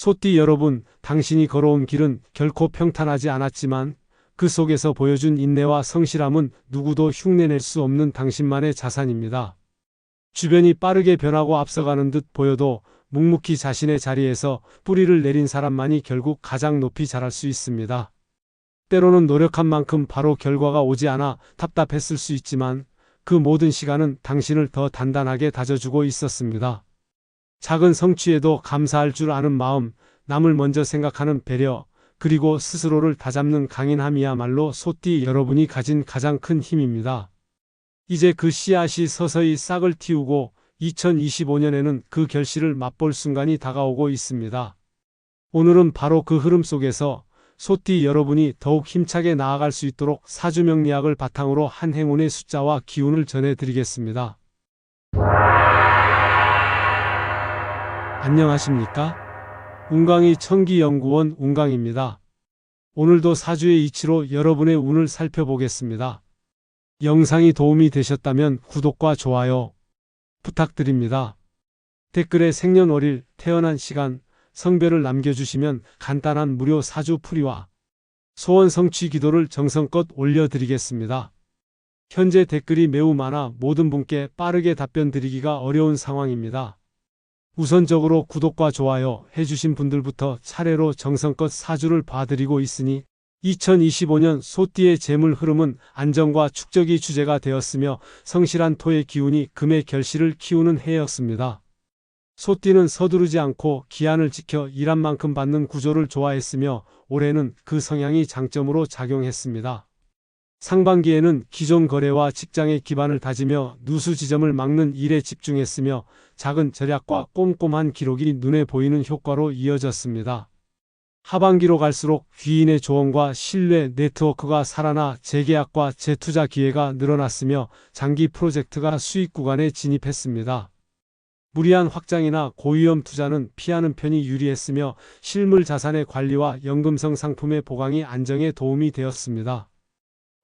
소띠 여러분, 당신이 걸어온 길은 결코 평탄하지 않았지만 그 속에서 보여준 인내와 성실함은 누구도 흉내낼 수 없는 당신만의 자산입니다. 주변이 빠르게 변하고 앞서가는 듯 보여도 묵묵히 자신의 자리에서 뿌리를 내린 사람만이 결국 가장 높이 자랄 수 있습니다. 때로는 노력한 만큼 바로 결과가 오지 않아 답답했을 수 있지만 그 모든 시간은 당신을 더 단단하게 다져주고 있었습니다. 작은 성취에도 감사할 줄 아는 마음, 남을 먼저 생각하는 배려, 그리고 스스로를 다잡는 강인함이야말로 소띠 여러분이 가진 가장 큰 힘입니다. 이제 그 씨앗이 서서히 싹을 틔우고 2025년에는 그 결실을 맛볼 순간이 다가오고 있습니다. 오늘은 바로 그 흐름 속에서 소띠 여러분이 더욱 힘차게 나아갈 수 있도록 사주명리학을 바탕으로 한 행운의 숫자와 기운을 전해드리겠습니다. 안녕하십니까? 운강이 천기연구원 운강입니다. 오늘도 사주의 이치로 여러분의 운을 살펴보겠습니다. 영상이 도움이 되셨다면 구독과 좋아요 부탁드립니다. 댓글에 생년월일, 태어난 시간, 성별을 남겨주시면 간단한 무료 사주 풀이와 소원 성취 기도를 정성껏 올려드리겠습니다. 현재 댓글이 매우 많아 모든 분께 빠르게 답변 드리기가 어려운 상황입니다. 우선적으로 구독과 좋아요 해주신 분들부터 차례로 정성껏 사주를 봐드리고 있으니 2025년 소띠의 재물 흐름은 안정과 축적이 주제가 되었으며 성실한 토의 기운이 금의 결실을 키우는 해였습니다. 소띠는 서두르지 않고 기한을 지켜 일한 만큼 받는 구조를 좋아했으며 올해는 그 성향이 장점으로 작용했습니다. 상반기에는 기존 거래와 직장의 기반을 다지며 누수 지점을 막는 일에 집중했으며 작은 절약과 꼼꼼한 기록이 눈에 보이는 효과로 이어졌습니다. 하반기로 갈수록 귀인의 조언과 신뢰 네트워크가 살아나 재계약과 재투자 기회가 늘어났으며 장기 프로젝트가 수익 구간에 진입했습니다. 무리한 확장이나 고위험 투자는 피하는 편이 유리했으며 실물 자산의 관리와 연금성 상품의 보강이 안정에 도움이 되었습니다.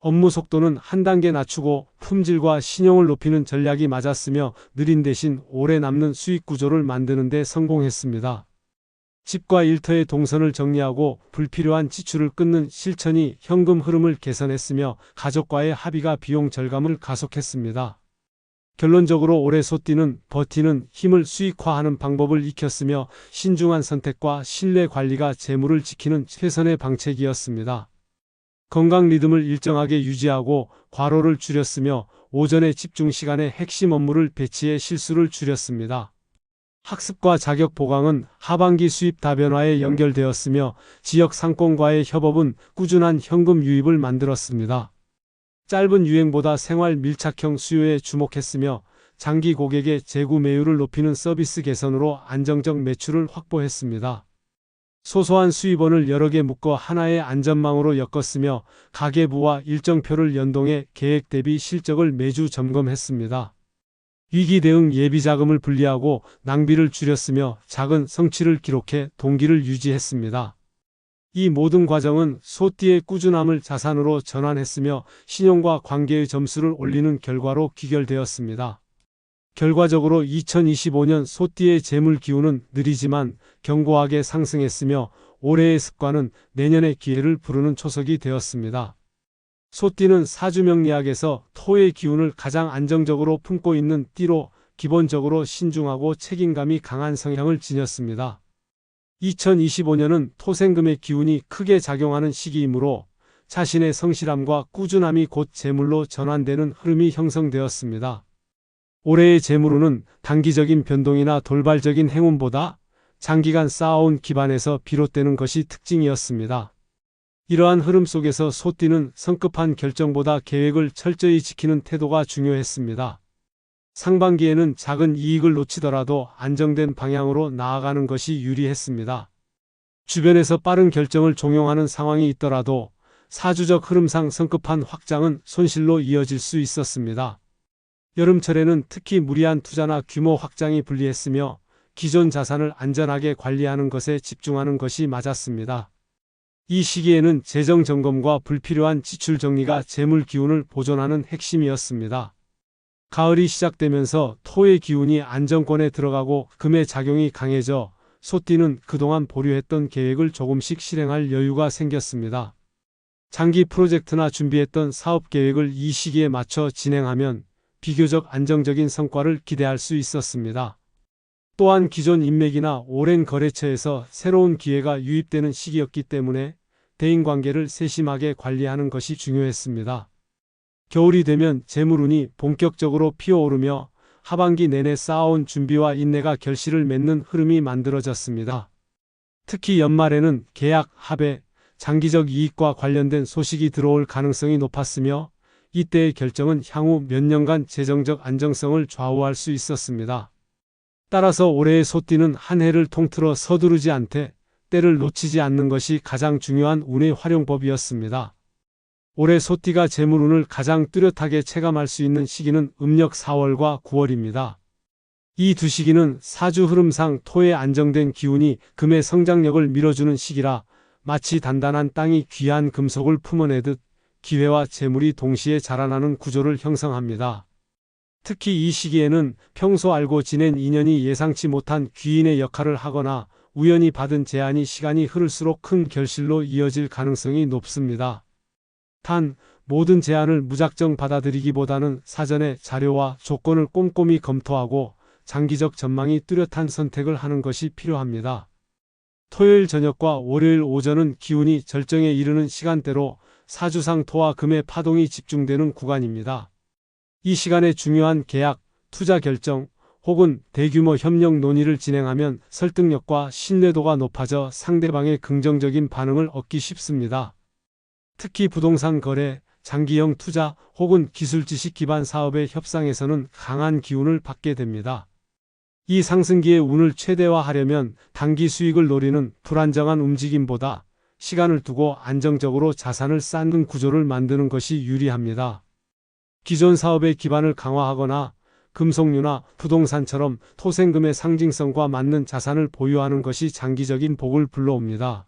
업무 속도는 한 단계 낮추고 품질과 신용을 높이는 전략이 맞았으며 느린 대신 오래 남는 수익 구조를 만드는 데 성공했습니다. 집과 일터의 동선을 정리하고 불필요한 지출을 끊는 실천이 현금 흐름을 개선했으며 가족과의 합의가 비용 절감을 가속했습니다. 결론적으로 올해 소띠는 버티는 힘을 수익화하는 방법을 익혔으며 신중한 선택과 신뢰 관리가 재물을 지키는 최선의 방책이었습니다. 건강 리듬을 일정하게 유지하고 과로를 줄였으며 오전에 집중 시간에 핵심 업무를 배치해 실수를 줄였습니다. 학습과 자격 보강은 하반기 수입 다변화에 연결되었으며 지역 상권과의 협업은 꾸준한 현금 유입을 만들었습니다. 짧은 유행보다 생활 밀착형 수요에 주목했으며 장기 고객의 재구 매율을 높이는 서비스 개선으로 안정적 매출을 확보했습니다. 소소한 수입원을 여러 개 묶어 하나의 안전망으로 엮었으며 가계부와 일정표를 연동해 계획 대비 실적을 매주 점검했습니다. 위기 대응 예비 자금을 분리하고 낭비를 줄였으며 작은 성취를 기록해 동기를 유지했습니다. 이 모든 과정은 소띠의 꾸준함을 자산으로 전환했으며 신용과 관계의 점수를 올리는 결과로 귀결되었습니다. 결과적으로 2025년 소띠의 재물 기운은 느리지만 견고하게 상승했으며 올해의 습관은 내년의 기회를 부르는 초석이 되었습니다. 소띠는 사주명리학에서 토의 기운을 가장 안정적으로 품고 있는 띠로 기본적으로 신중하고 책임감이 강한 성향을 지녔습니다. 2025년은 토생금의 기운이 크게 작용하는 시기이므로 자신의 성실함과 꾸준함이 곧 재물로 전환되는 흐름이 형성되었습니다. 올해의 재물운은 단기적인 변동이나 돌발적인 행운보다 장기간 쌓아온 기반에서 비롯되는 것이 특징이었습니다. 이러한 흐름 속에서 소띠는 성급한 결정보다 계획을 철저히 지키는 태도가 중요했습니다. 상반기에는 작은 이익을 놓치더라도 안정된 방향으로 나아가는 것이 유리했습니다. 주변에서 빠른 결정을 종용하는 상황이 있더라도 사주적 흐름상 성급한 확장은 손실로 이어질 수 있었습니다. 여름철에는 특히 무리한 투자나 규모 확장이 불리했으며 기존 자산을 안전하게 관리하는 것에 집중하는 것이 맞았습니다. 이 시기에는 재정 점검과 불필요한 지출 정리가 재물 기운을 보존하는 핵심이었습니다. 가을이 시작되면서 토의 기운이 안정권에 들어가고 금의 작용이 강해져 소띠는 그동안 보류했던 계획을 조금씩 실행할 여유가 생겼습니다. 장기 프로젝트나 준비했던 사업 계획을 이 시기에 맞춰 진행하면 비교적 안정적인 성과를 기대할 수 있었습니다. 또한 기존 인맥이나 오랜 거래처에서 새로운 기회가 유입되는 시기였기 때문에 대인관계를 세심하게 관리하는 것이 중요했습니다. 겨울이 되면 재물운이 본격적으로 피어오르며 하반기 내내 쌓아온 준비와 인내가 결실을 맺는 흐름이 만들어졌습니다. 특히 연말에는 계약, 합의, 장기적 이익과 관련된 소식이 들어올 가능성이 높았으며 이때의 결정은 향후 몇 년간 재정적 안정성을 좌우할 수 있었습니다. 따라서 올해의 소띠는 한 해를 통틀어 서두르지 않되 때를 놓치지 않는 것이 가장 중요한 운의 활용법이었습니다. 올해 소띠가 재물운을 가장 뚜렷하게 체감할 수 있는 시기는 음력 4월과 9월입니다. 이 두 시기는 사주 흐름상 토의 안정된 기운이 금의 성장력을 밀어주는 시기라 마치 단단한 땅이 귀한 금속을 품어내듯 기회와 재물이 동시에 자라나는 구조를 형성합니다. 특히 이 시기에는 평소 알고 지낸 인연이 예상치 못한 귀인의 역할을 하거나 우연히 받은 제안이 시간이 흐를수록 큰 결실로 이어질 가능성이 높습니다. 단, 모든 제안을 무작정 받아들이기보다는 사전에 자료와 조건을 꼼꼼히 검토하고 장기적 전망이 뚜렷한 선택을 하는 것이 필요합니다. 토요일 저녁과 월요일 오전은 기운이 절정에 이르는 시간대로 사주상 토와 금의 파동이 집중되는 구간입니다. 이 시간에 중요한 계약, 투자 결정 혹은 대규모 협력 논의를 진행하면 설득력과 신뢰도가 높아져 상대방의 긍정적인 반응을 얻기 쉽습니다. 특히 부동산 거래, 장기형 투자 혹은 기술 지식 기반 사업의 협상에서는 강한 기운을 받게 됩니다. 이 상승기의 운을 최대화하려면 단기 수익을 노리는 불안정한 움직임보다 시간을 두고 안정적으로 자산을 쌓는 구조를 만드는 것이 유리합니다. 기존 사업의 기반을 강화하거나 금속류나 부동산처럼 토생금의 상징성과 맞는 자산을 보유하는 것이 장기적인 복을 불러옵니다.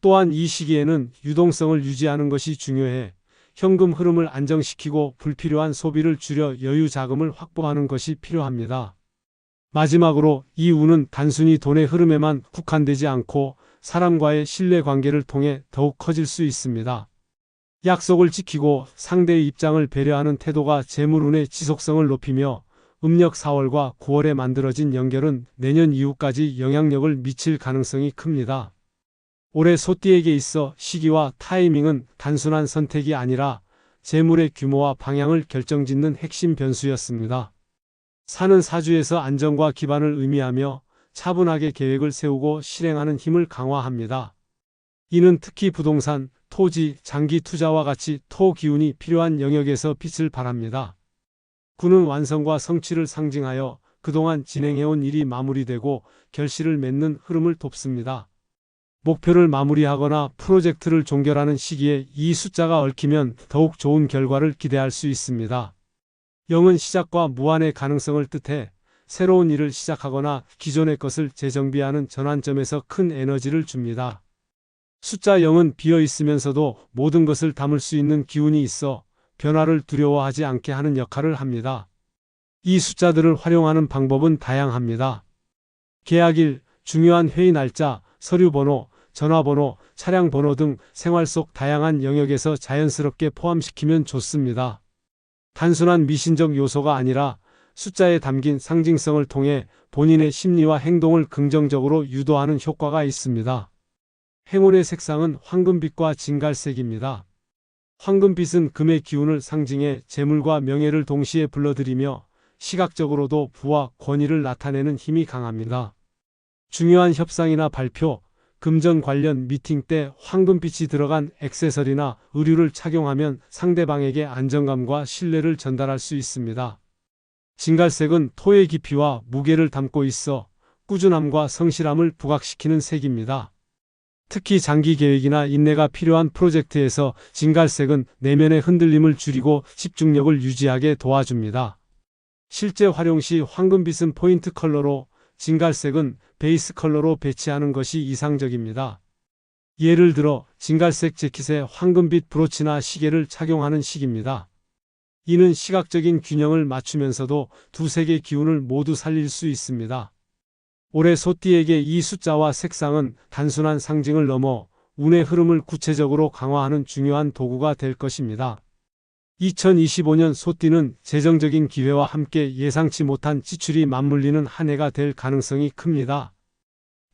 또한 이 시기에는 유동성을 유지하는 것이 중요해 현금 흐름을 안정시키고 불필요한 소비를 줄여 여유 자금을 확보하는 것이 필요합니다. 마지막으로 이 운은 단순히 돈의 흐름에만 국한되지 않고 사람과의 신뢰 관계를 통해 더욱 커질 수 있습니다. 약속을 지키고 상대의 입장을 배려하는 태도가 재물운의 지속성을 높이며 음력 4월과 9월에 만들어진 연결은 내년 이후까지 영향력을 미칠 가능성이 큽니다. 올해 소띠에게 있어 시기와 타이밍은 단순한 선택이 아니라 재물의 규모와 방향을 결정짓는 핵심 변수였습니다. 사는 사주에서 안정과 기반을 의미하며 차분하게 계획을 세우고 실행하는 힘을 강화합니다. 이는 특히 부동산, 토지, 장기 투자와 같이 토 기운이 필요한 영역에서 빛을 발합니다. 구는 완성과 성취를 상징하여 그동안 진행해온 일이 마무리되고 결실을 맺는 흐름을 돕습니다. 목표를 마무리하거나 프로젝트를 종결하는 시기에 이 숫자가 얽히면 더욱 좋은 결과를 기대할 수 있습니다. 0은 시작과 무한의 가능성을 뜻해 새로운 일을 시작하거나 기존의 것을 재정비하는 전환점에서 큰 에너지를 줍니다. 숫자 0은 비어 있으면서도 모든 것을 담을 수 있는 기운이 있어 변화를 두려워하지 않게 하는 역할을 합니다. 이 숫자들을 활용하는 방법은 다양합니다. 계약일, 중요한 회의 날짜, 서류 번호, 전화번호, 차량 번호 등 생활 속 다양한 영역에서 자연스럽게 포함시키면 좋습니다. 단순한 미신적 요소가 아니라 숫자에 담긴 상징성을 통해 본인의 심리와 행동을 긍정적으로 유도하는 효과가 있습니다. 행운의 색상은 황금빛과 진갈색입니다. 황금빛은 금의 기운을 상징해 재물과 명예를 동시에 불러들이며 시각적으로도 부와 권위를 나타내는 힘이 강합니다. 중요한 협상이나 발표, 금전 관련 미팅 때 황금빛이 들어간 액세서리나 의류를 착용하면 상대방에게 안정감과 신뢰를 전달할 수 있습니다. 진갈색은 토의 깊이와 무게를 담고 있어 꾸준함과 성실함을 부각시키는 색입니다. 특히 장기 계획이나 인내가 필요한 프로젝트에서 진갈색은 내면의 흔들림을 줄이고 집중력을 유지하게 도와줍니다. 실제 활용 시 황금빛은 포인트 컬러로 진갈색은 베이스 컬러로 배치하는 것이 이상적입니다. 예를 들어 진갈색 재킷에 황금빛 브로치나 시계를 착용하는 식입니다. 이는 시각적인 균형을 맞추면서도 두 색의 기운을 모두 살릴 수 있습니다. 올해 소띠에게 이 숫자와 색상은 단순한 상징을 넘어 운의 흐름을 구체적으로 강화하는 중요한 도구가 될 것입니다. 2025년 소띠는 재정적인 기회와 함께 예상치 못한 지출이 맞물리는 한 해가 될 가능성이 큽니다.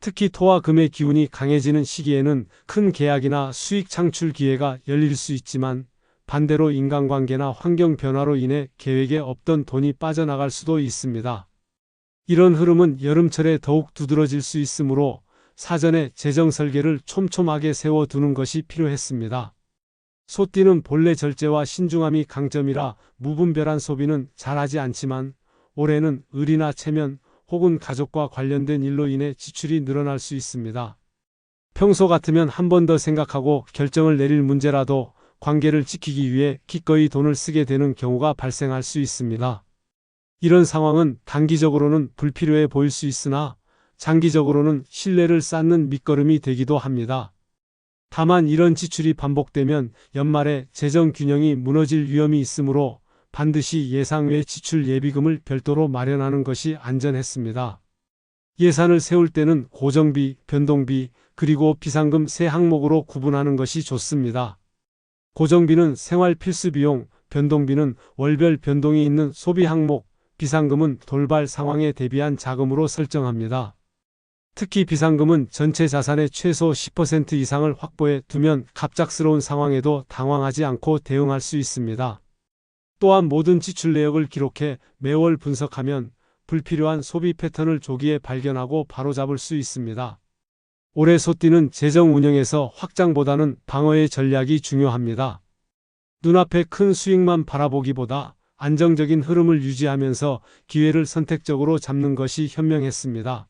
특히 토와 금의 기운이 강해지는 시기에는 큰 계약이나 수익 창출 기회가 열릴 수 있지만 반대로 인간관계나 환경 변화로 인해 계획에 없던 돈이 빠져나갈 수도 있습니다. 이런 흐름은 여름철에 더욱 두드러질 수 있으므로 사전에 재정 설계를 촘촘하게 세워두는 것이 필요했습니다. 소띠는 본래 절제와 신중함이 강점이라 무분별한 소비는 잘하지 않지만 올해는 을이나 체면 혹은 가족과 관련된 일로 인해 지출이 늘어날 수 있습니다. 평소 같으면 한 번 더 생각하고 결정을 내릴 문제라도 관계를 지키기 위해 기꺼이 돈을 쓰게 되는 경우가 발생할 수 있습니다. 이런 상황은 단기적으로는 불필요해 보일 수 있으나 장기적으로는 신뢰를 쌓는 밑거름이 되기도 합니다. 다만 이런 지출이 반복되면 연말에 재정 균형이 무너질 위험이 있으므로 반드시 예상 외 지출 예비금을 별도로 마련하는 것이 안전했습니다. 예산을 세울 때는 고정비, 변동비, 그리고 비상금 세 항목으로 구분하는 것이 좋습니다. 고정비는 생활 필수 비용, 변동비는 월별 변동이 있는 소비 항목, 비상금은 돌발 상황에 대비한 자금으로 설정합니다. 특히 비상금은 전체 자산의 최소 10% 이상을 확보해 두면 갑작스러운 상황에도 당황하지 않고 대응할 수 있습니다. 또한 모든 지출 내역을 기록해 매월 분석하면 불필요한 소비 패턴을 조기에 발견하고 바로잡을 수 있습니다. 올해 소띠는 재정 운영에서 확장보다는 방어의 전략이 중요합니다. 눈앞에 큰 수익만 바라보기보다 안정적인 흐름을 유지하면서 기회를 선택적으로 잡는 것이 현명했습니다.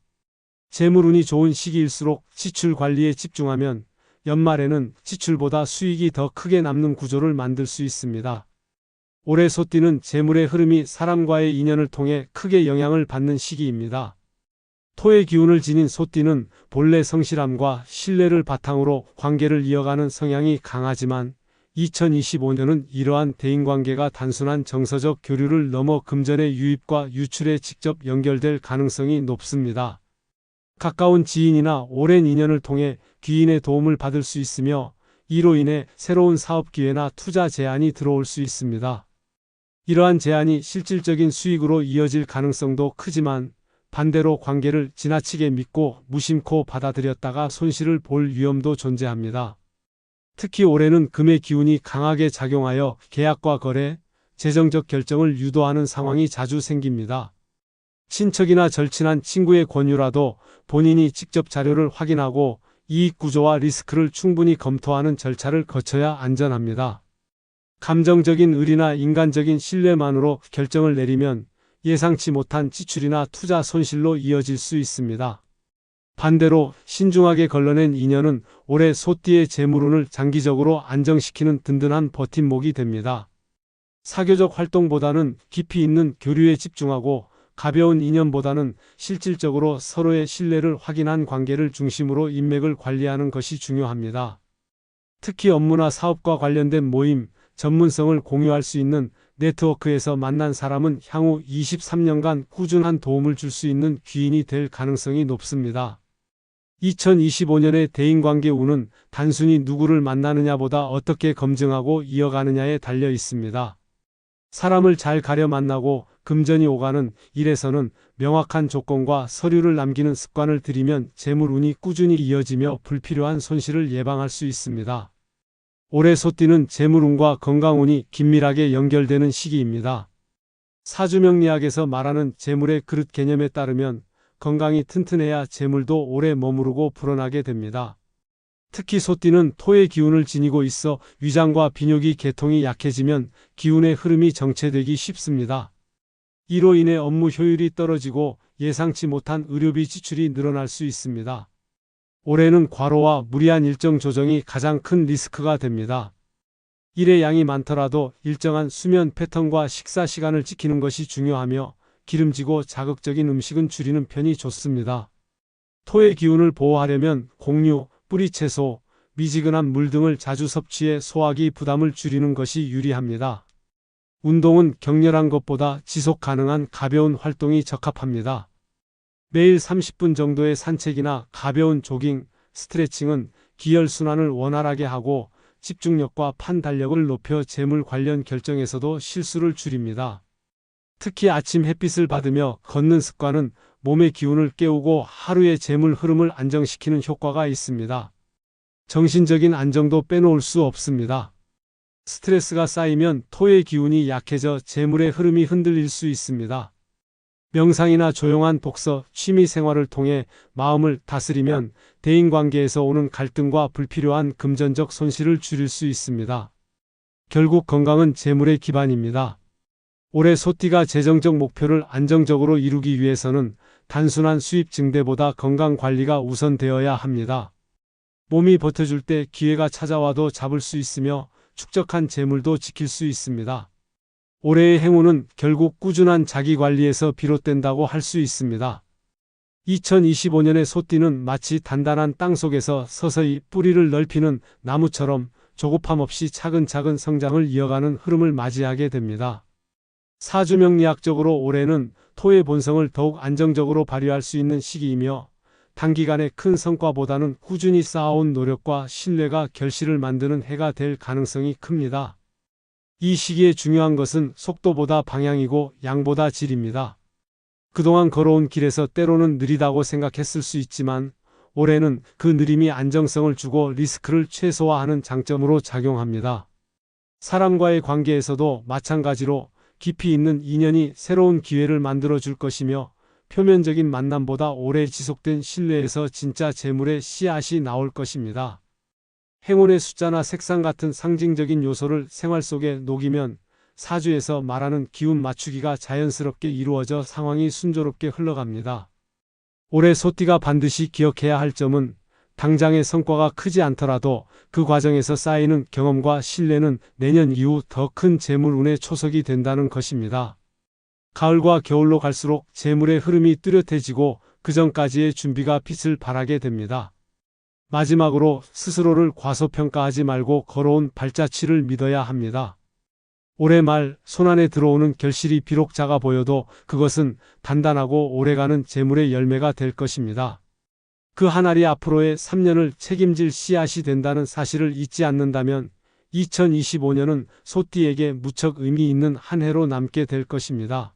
재물운이 좋은 시기일수록 지출 관리에 집중하면 연말에는 지출보다 수익이 더 크게 남는 구조를 만들 수 있습니다. 올해 소띠는 재물의 흐름이 사람과의 인연을 통해 크게 영향을 받는 시기입니다. 토의 기운을 지닌 소띠는 본래 성실함과 신뢰를 바탕으로 관계를 이어가는 성향이 강하지만 2025년은 이러한 대인관계가 단순한 정서적 교류를 넘어 금전의 유입과 유출에 직접 연결될 가능성이 높습니다. 가까운 지인이나 오랜 인연을 통해 귀인의 도움을 받을 수 있으며 이로 인해 새로운 사업 기회나 투자 제안이 들어올 수 있습니다. 이러한 제안이 실질적인 수익으로 이어질 가능성도 크지만 반대로 관계를 지나치게 믿고 무심코 받아들였다가 손실을 볼 위험도 존재합니다. 특히 올해는 금의 기운이 강하게 작용하여 계약과 거래, 재정적 결정을 유도하는 상황이 자주 생깁니다. 친척이나 절친한 친구의 권유라도 본인이 직접 자료를 확인하고 이익 구조와 리스크를 충분히 검토하는 절차를 거쳐야 안전합니다. 감정적인 의리나 인간적인 신뢰만으로 결정을 내리면 예상치 못한 지출이나 투자 손실로 이어질 수 있습니다. 반대로 신중하게 걸러낸 인연은 올해 소띠의 재물운을 장기적으로 안정시키는 든든한 버팀목이 됩니다. 사교적 활동보다는 깊이 있는 교류에 집중하고 가벼운 인연보다는 실질적으로 서로의 신뢰를 확인한 관계를 중심으로 인맥을 관리하는 것이 중요합니다. 특히 업무나 사업과 관련된 모임, 전문성을 공유할 수 있는 네트워크에서 만난 사람은 향후 23년간 꾸준한 도움을 줄 수 있는 귀인이 될 가능성이 높습니다. 2025년의 대인관계 운은 단순히 누구를 만나느냐보다 어떻게 검증하고 이어가느냐에 달려 있습니다. 사람을 잘 가려 만나고 금전이 오가는 일에서는 명확한 조건과 서류를 남기는 습관을 들이면 재물운이 꾸준히 이어지며 불필요한 손실을 예방할 수 있습니다. 올해 소띠는 재물운과 건강운이 긴밀하게 연결되는 시기입니다. 사주명리학에서 말하는 재물의 그릇 개념에 따르면 건강이 튼튼해야 재물도 오래 머무르고 불어나게 됩니다. 특히 소띠는 토의 기운을 지니고 있어 위장과 비뇨기 계통이 약해지면 기운의 흐름이 정체되기 쉽습니다. 이로 인해 업무 효율이 떨어지고 예상치 못한 의료비 지출이 늘어날 수 있습니다. 올해는 과로와 무리한 일정 조정이 가장 큰 리스크가 됩니다. 일의 양이 많더라도 일정한 수면 패턴과 식사 시간을 지키는 것이 중요하며 기름지고 자극적인 음식은 줄이는 편이 좋습니다. 토의 기운을 보호하려면 곡류, 뿌리 채소, 미지근한 물 등을 자주 섭취해 소화기 부담을 줄이는 것이 유리합니다. 운동은 격렬한 것보다 지속 가능한 가벼운 활동이 적합합니다. 매일 30분 정도의 산책이나 가벼운 조깅, 스트레칭은 기혈순환을 원활하게 하고 집중력과 판단력을 높여 재물 관련 결정에서도 실수를 줄입니다. 특히 아침 햇빛을 받으며 걷는 습관은 몸의 기운을 깨우고 하루의 재물 흐름을 안정시키는 효과가 있습니다. 정신적인 안정도 빼놓을 수 없습니다. 스트레스가 쌓이면 토의 기운이 약해져 재물의 흐름이 흔들릴 수 있습니다. 명상이나 조용한 독서, 취미 생활을 통해 마음을 다스리면 대인관계에서 오는 갈등과 불필요한 금전적 손실을 줄일 수 있습니다. 결국 건강은 재물의 기반입니다. 올해 소띠가 재정적 목표를 안정적으로 이루기 위해서는 단순한 수입 증대보다 건강 관리가 우선되어야 합니다. 몸이 버텨줄 때 기회가 찾아와도 잡을 수 있으며 축적한 재물도 지킬 수 있습니다. 올해의 행운은 결국 꾸준한 자기 관리에서 비롯된다고 할 수 있습니다. 2025년의 소띠는 마치 단단한 땅 속에서 서서히 뿌리를 넓히는 나무처럼 조급함 없이 차근차근 성장을 이어가는 흐름을 맞이하게 됩니다. 사주명리학적으로 올해는 토의 본성을 더욱 안정적으로 발휘할 수 있는 시기이며 단기간의 큰 성과보다는 꾸준히 쌓아온 노력과 신뢰가 결실을 만드는 해가 될 가능성이 큽니다. 이 시기에 중요한 것은 속도보다 방향이고 양보다 질입니다. 그동안 걸어온 길에서 때로는 느리다고 생각했을 수 있지만 올해는 그 느림이 안정성을 주고 리스크를 최소화하는 장점으로 작용합니다. 사람과의 관계에서도 마찬가지로 깊이 있는 인연이 새로운 기회를 만들어 줄 것이며 표면적인 만남보다 오래 지속된 신뢰에서 진짜 재물의 씨앗이 나올 것입니다. 행운의 숫자나 색상 같은 상징적인 요소를 생활 속에 녹이면 사주에서 말하는 기운 맞추기가 자연스럽게 이루어져 상황이 순조롭게 흘러갑니다. 올해 소띠가 반드시 기억해야 할 점은 당장의 성과가 크지 않더라도 그 과정에서 쌓이는 경험과 신뢰는 내년 이후 더 큰 재물운의 초석이 된다는 것입니다. 가을과 겨울로 갈수록 재물의 흐름이 뚜렷해지고 그 전까지의 준비가 빛을 발하게 됩니다. 마지막으로 스스로를 과소평가하지 말고 걸어온 발자취를 믿어야 합니다. 올해 말 손안에 들어오는 결실이 비록 작아 보여도 그것은 단단하고 오래가는 재물의 열매가 될 것입니다. 그 한 알이 앞으로의 3년을 책임질 씨앗이 된다는 사실을 잊지 않는다면 2025년은 소띠에게 무척 의미 있는 한 해로 남게 될 것입니다.